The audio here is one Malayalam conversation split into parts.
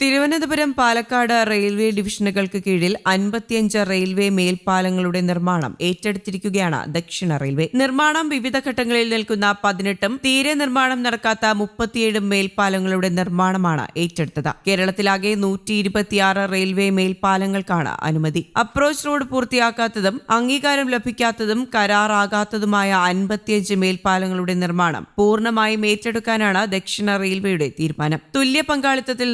തിരുവനന്തപുരം പാലക്കാട് റെയിൽവേ ഡിവിഷനുകൾക്ക് കീഴിൽ അൻപത്തിയഞ്ച് റെയിൽവേ മേൽപ്പാലങ്ങളുടെ നിർമ്മാണം ഏറ്റെടുത്തിരിക്കുകയാണ് ദക്ഷിണ റെയിൽവേ. നിർമ്മാണം വിവിധ ഘട്ടങ്ങളിൽ നിൽക്കുന്ന പതിനെട്ടും തീരെ നിർമ്മാണം നടക്കാത്ത മുപ്പത്തിയേഴ് മേൽപ്പാലങ്ങളുടെ നിർമ്മാണമാണ് ഏറ്റെടുത്തത്. കേരളത്തിലാകെ നൂറ്റി ഇരുപത്തിയാറ് റെയിൽവേ മേൽപ്പാലങ്ങൾക്കാണ് അനുമതി. അപ്രോച്ച് റോഡ് പൂർത്തിയാക്കാത്തതും അംഗീകാരം ലഭിക്കാത്തതും കരാറാകാത്തതുമായ അൻപത്തിയഞ്ച് മേൽപ്പാലങ്ങളുടെ നിർമ്മാണം പൂർണമായും ഏറ്റെടുക്കാനാണ് ദക്ഷിണ റെയിൽവേയുടെ തീരുമാനം. തുല്യ പങ്കാളിത്തത്തിൽ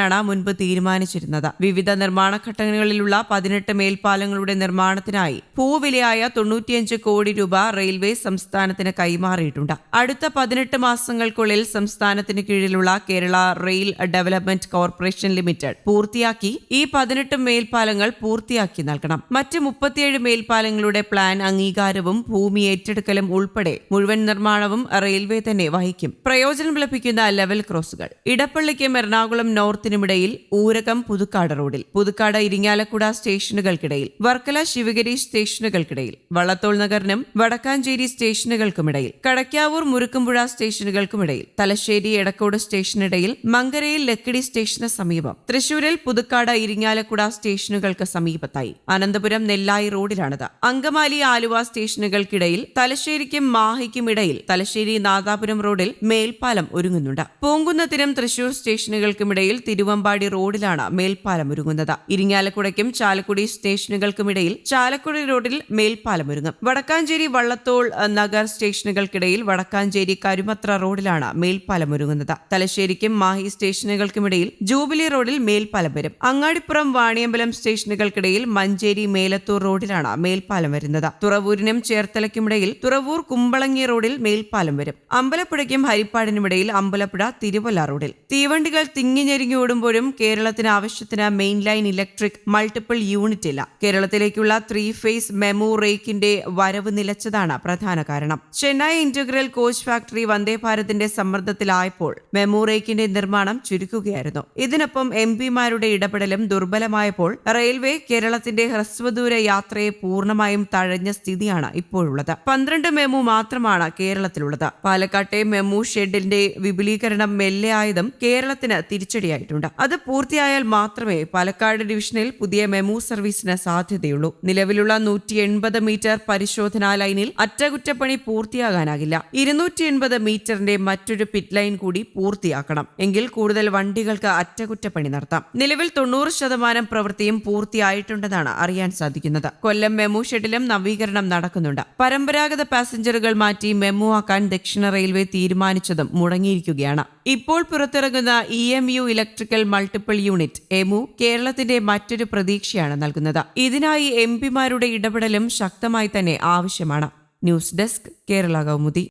നിർമ്മിക്കാനാണ് മുൻപ് തീരുമാനിച്ചിരുന്നത്. വിവിധ നിർമ്മാണ ഘട്ടങ്ങളിലുള്ള പതിനെട്ട് മേൽപ്പാലങ്ങളുടെ നിർമ്മാണത്തിനായി ഭൂവിലയായ തൊണ്ണൂറ്റിയഞ്ച് കോടി രൂപ റെയിൽവേ സംസ്ഥാനത്തിന് കൈമാറിയിട്ടുണ്ട്. അടുത്ത പതിനെട്ട് മാസങ്ങൾക്കുള്ളിൽ സംസ്ഥാനത്തിന് കീഴിലുള്ള Kerala rail development corporation limited പൂർത്തിയാക്കി ഈ പതിനെട്ട് മേൽപ്പാലങ്ങൾ പൂർത്തിയാക്കി നൽകണം. മറ്റ് മുപ്പത്തിയേഴ് മേൽപ്പാലങ്ങളുടെ പ്ലാൻ അംഗീകാരവും ഭൂമി ഏറ്റെടുക്കലും ഉൾപ്പെടെ മുഴുവൻ നിർമ്മാണവും റെയിൽവേ തന്നെ വഹിക്കും. പ്രയോജനം ലഭിക്കുന്ന ലെവൽ ക്രോസുകൾ. ഇടപ്പള്ളിക്കും എറണാകുളം നോർത്തിനുമിടയിൽ ഊരകം പുതുക്കാട് റോഡിൽ പുതുക്കാട് ഇരിങ്ങാലക്കുട സ്റ്റേഷനുകൾക്കിടയിൽ വർക്കല ശിവഗിരി സ്റ്റേഷനുകൾക്കിടയിൽ വള്ളത്തോൾ നഗറിനും വടക്കാഞ്ചേരി സ്റ്റേഷനുകൾക്കുമിടയിൽ കടയ്ക്കാവൂർ മുരുക്കുംപുഴ സ്റ്റേഷനുകൾക്കുമിടയിൽ തലശ്ശേരി എടക്കോട് സ്റ്റേഷനിടയിൽ മങ്കരയിൽ ലക്കിടി സ്റ്റേഷന് സമീപം തൃശൂരിൽ പുതുക്കാട് ഇരിങ്ങാലക്കുട സ്റ്റേഷനുകൾക്ക് സമീപത്തായി അനന്തപുരം നെല്ലായി റോഡിലാണിത്. അങ്കമാലി ആലുവ സ്റ്റേഷനുകൾക്കിടയിൽ തലശ്ശേരിക്കും മാഹിക്കും ഇടയിൽ തലശ്ശേരി നാദാപുരം റോഡിൽ മേൽപ്പാലം ഒരുങ്ങുന്നുണ്ട്. പൂങ്കുന്നത്തിനും തൃശൂർ സ്റ്റേഷനുകൾക്കുമിടയിൽ തിരുവമ്പാടി റോഡിലാണ് മേൽപ്പാലം ഒരുങ്ങുന്നത് ഇരിങ്ങാലക്കുടയ്ക്കും ചാലക്കുടി സ്റ്റേഷനുകൾക്കുമിടയിൽ ചാലക്കുടി റോഡിൽ മേൽപ്പാലം ഒരുങ്ങും വടക്കാഞ്ചേരി വള്ളത്തോൾ നഗർ സ്റ്റേഷനുകൾക്കിടയിൽ വടക്കാഞ്ചേരി കരുമത്ര റോഡിലാണ് മേൽപ്പാലം ഒരുങ്ങുന്നത് തലശ്ശേരിക്കും മാഹി സ്റ്റേഷനുകൾക്കുമിടയിൽ ജൂബിലി റോഡിൽ മേൽപ്പാലം വരും. അങ്ങാടിപ്പുറം വാണിയമ്പലം സ്റ്റേഷനുകൾക്കിടയിൽ മഞ്ചേരി മേലത്തൂർ റോഡിലാണ് മേൽപ്പാലം വരുന്നത്. തുറവൂരിനും ചേർത്തലയ്ക്കുമിടയിൽ തുറവൂർ കുമ്പളങ്ങി റോഡിൽ മേൽപ്പാലം വരും. അമ്പലപ്പുഴയ്ക്കും ഹരിപ്പാടിനുമിടയിൽ അമ്പലപ്പുഴ തിരുവല്ല റോഡിൽ. തീവണ്ടികൾ തിങ്ങിഞ്ഞെരിഞ്ഞ് ഓടുമ്പോഴും കേരളത്തിന് ആവശ്യത്തിന് main line electric multiple unit ഇല്ല. കേരളത്തിലേക്കുള്ള ത്രീ ഫേസ് മെമോ റേക്കിന്റെ വരവ് നിലച്ചതാണ് പ്രധാന കാരണം. Chennai integral coach factory Vande ഭാരതിന്റെ സമ്മർദ്ദത്തിലായപ്പോൾ മെമോ റേക്കിന്റെ നിർമ്മാണം ചുരുക്കുകയായിരുന്നു. ഇതിനൊപ്പം എം പിമാരുടെ ഇടപെടലും ദുർബലമായപ്പോൾ റെയിൽവേ കേരളത്തിന്റെ ഹ്രസ്വദൂര യാത്രയെ പൂർണമായും തഴഞ്ഞ സ്ഥിതിയാണ് ഇപ്പോഴുള്ളത്. പന്ത്രണ്ട് മെമു മാത്രമാണ് കേരളത്തിലുള്ളത്. പാലക്കാട്ടെ മെമു ഷെഡിന്റെ വിപുലീകരണം മെല്ലെ ആയതും കേരളത്തിന് തിരിച്ചടിയായിട്ടുണ്ട്. അത് പൂർത്തിയായാൽ മാത്രമേ പാലക്കാട് ഡിവിഷനിൽ പുതിയ മെമു സർവീസിന് സാധ്യതയുള്ളൂ. നിലവിലുള്ള നൂറ്റി എൺപത് മീറ്റർ പരിശോധനാ ലൈനിൽ അറ്റകുറ്റപ്പണി പൂർത്തിയാകാനാകില്ല. ഇരുന്നൂറ്റി എൺപത് മീറ്ററിന്റെ മറ്റൊരു പിറ്റ് ലൈൻ കൂടി പൂർത്തിയാക്കണം. എങ്കിൽ കൂടുതൽ വണ്ടികൾക്ക് അറ്റകുറ്റപ്പണി നടത്താം. നിലവിൽ തൊണ്ണൂറ് ശതമാനം പ്രവൃത്തിയും പൂർത്തിയായിട്ടുണ്ടെന്നാണ് അറിയാൻ സാധിക്കുന്നത്. കൊല്ലം മെമു ഷെഡിലും നവീകരണം നടക്കുന്നുണ്ട്. പരമ്പരാഗത പാസഞ്ചറുകൾ മാറ്റി മെമു ആക്കാൻ ദക്ഷിണ റെയിൽവേ തീരുമാനിച്ചതും മുടങ്ങിയിരിക്കുകയാണ്. ഇപ്പോൾ പുറത്തിറങ്ങുന്ന E M U electrical multiple unit EMU കേരളത്തിന്റെ മറ്റൊരു പ്രതീക്ഷയാണ് നൽകുന്നത്. ഇതിനായി എം പിമാരുടെ ഇടപെടലും ശക്തമായി തന്നെ ആവശ്യമാണ്. News desk Kerala Kaumudi.